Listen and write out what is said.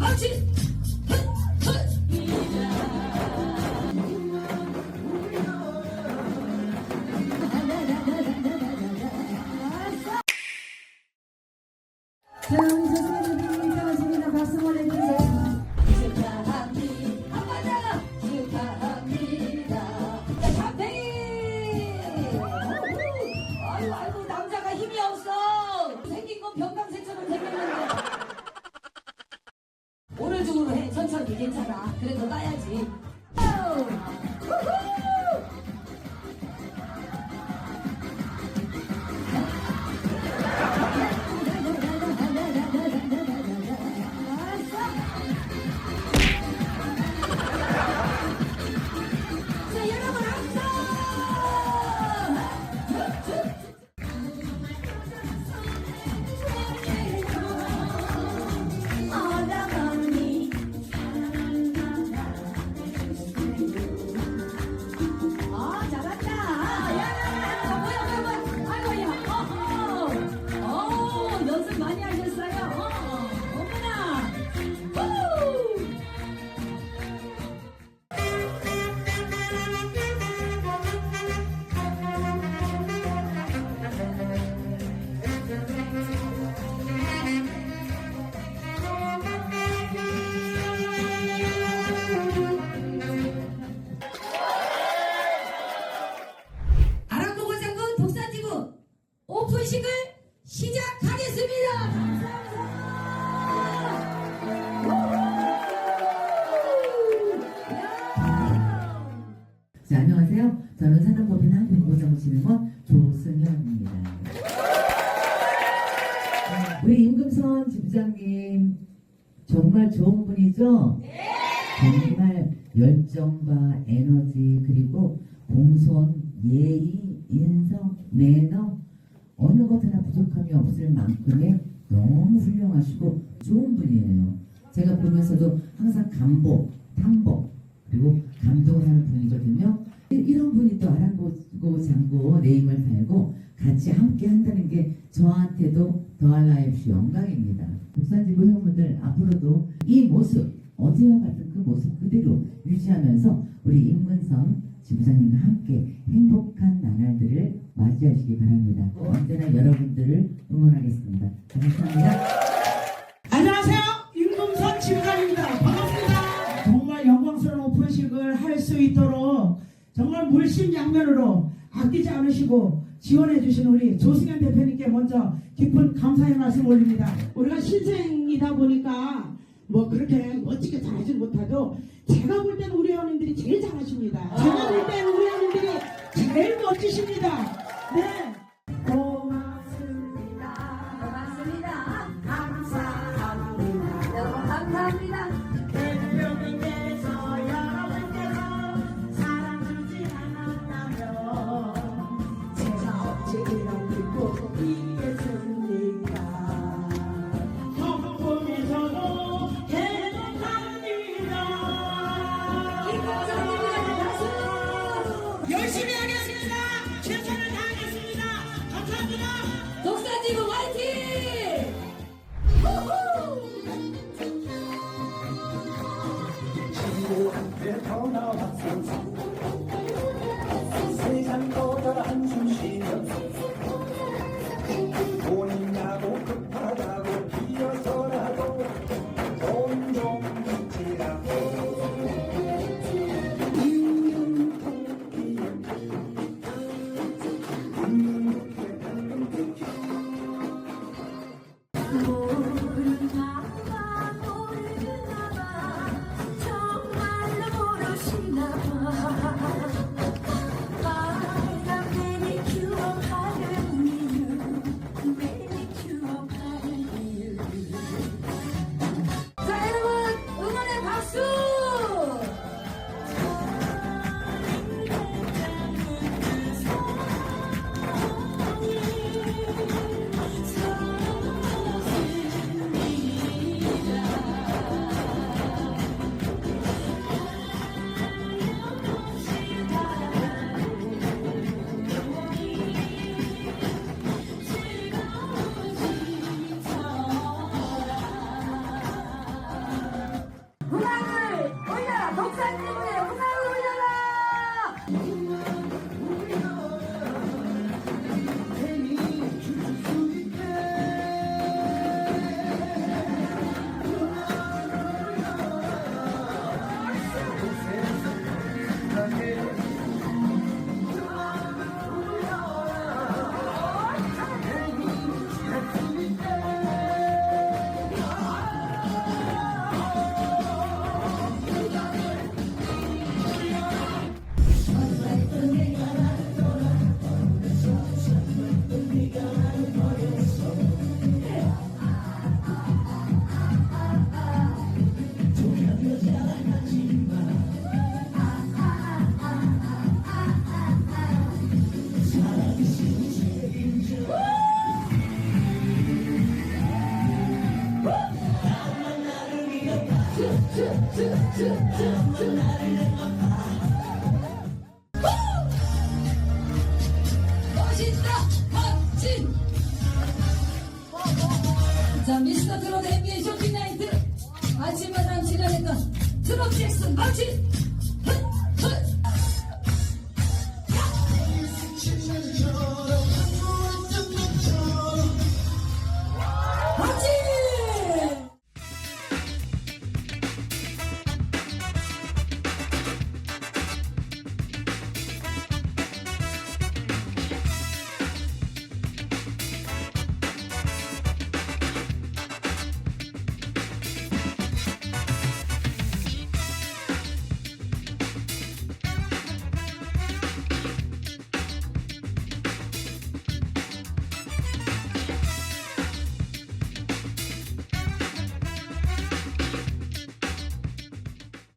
자, 우리 인사하십니다. 우리 임금선 지부장님 정말 좋은 분이죠? 정말 열정과 에너지 그리고 공손, 예의, 인성, 매너 어느 것 하나 부족함이 없을 만큼의 너무 훌륭하시고 좋은 분이에요. 제가 보면서도 항상 감복, 탐복 그리고 감동을 하는 분이거든요. 이- 이런 분이 또 아랑곳고 장고 내 힘을 달고 같이 함께 한다는 게 저한테도 더할 나위 없이 영광입니다. 국산지부 회원분들 앞으로도 이 모습 어제와 같은 그 모습 그대로 유지하면서 우리 임근성 지부장님과 함께 행복한 나날들을 맞이하시기 바랍니다. 언제나 여러분들을 응원하겠습니다. 감사합니다. 안녕하세요. 임금선 지부장입니다. 반갑습니다. 정말 영광스러운 오픈식을 할 수 있도록 정말 물심양면으로 아끼지 않으시고 지원해 주신 우리 조승현 대표님께 먼저 깊은 감사의 말씀 올립니다. 우리가 신생이다 보니까 뭐 그렇게 멋지게 잘하지 못해도 제가 볼 때는 우리 회원님들이 제일 잘하십니다. 제가 볼 때는 우리 회원님들이 제일 멋지십니다. 네. 고맙습니다. 고맙습니다. 감사합니다. 여러분 감사합니다. 멋있다 멋진. 자 미스터 트롯 NBA 쇼핑 나이트. 아침마당 출연했던 트롯 잭슨 멋진